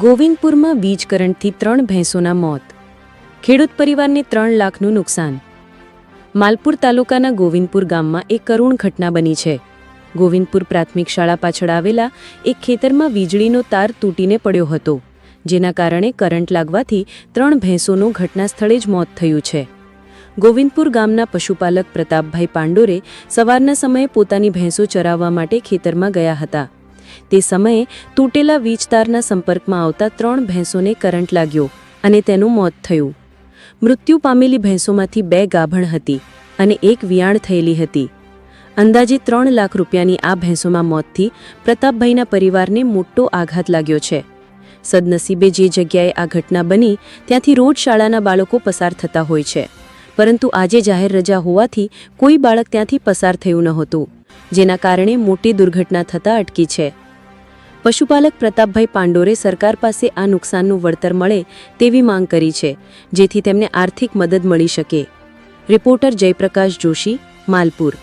ગોવિંદપુરમાં વીજ કરંટથી ત્રણ ભેંસોના મોત. ખેડૂત પરિવારને ત્રણ લાખનું નુકસાન. માલપુર તાલુકાના ગોવિંદપુર ગામમાં એક કરુણ ઘટના બની છે. ગોવિંદપુર પ્રાથમિક શાળા પાછળ આવેલા એક ખેતરમાં વીજળીનો તાર તૂટીને પડ્યો હતો, જેના કારણે કરંટ લાગવાથી ત્રણ ભેંસોનું ઘટના સ્થળે જ મોત થયું છે. ગોવિંદપુર ગામના પશુપાલક પ્રતાપભાઈ પાંડોરે સવારના સમયે પોતાની ભેંસો ચરાવવા માટે ખેતરમાં ગયા હતા. તે સમયે તૂટેલા વીજતારના સંપર્કમાં આવતા ત્રણ ભેંસોને કરંટ લાગ્યો અને તેનું મોત થયું. મૃત્યુ પામેલી ભેંસોમાંથી બે ગાભણ હતી અને એક વિયાણ થયેલી હતી. અંદાજે ત્રણ લાખ રૂપિયાની આ ભેંસોમાં મોતથી પ્રતાપભાઈના પરિવારને મોટો આઘાત લાગ્યો છે. સદનસીબે જે જગ્યાએ આ ઘટના બની, ત્યાંથી રોજ શાળાના બાળકો પસાર થતા હોય છે. પરંતુ આજે જાહેર રજા હોવાથી કોઈ બાળક ત્યાંથી પસાર થયું નહોતું, જેના કારણે મોટી દુર્ઘટના થતાં અટકી છે. પશુપાલક પ્રતાપભાઈ પાંડોરે સરકાર પાસે આ નુકસાનનું વળતર મળે તેવી માંગ કરી છે, જેથી તેમને આર્થિક મદદ મળી શકે. રિપોર્ટર જયપ્રકાશ જોશી, માલપુર.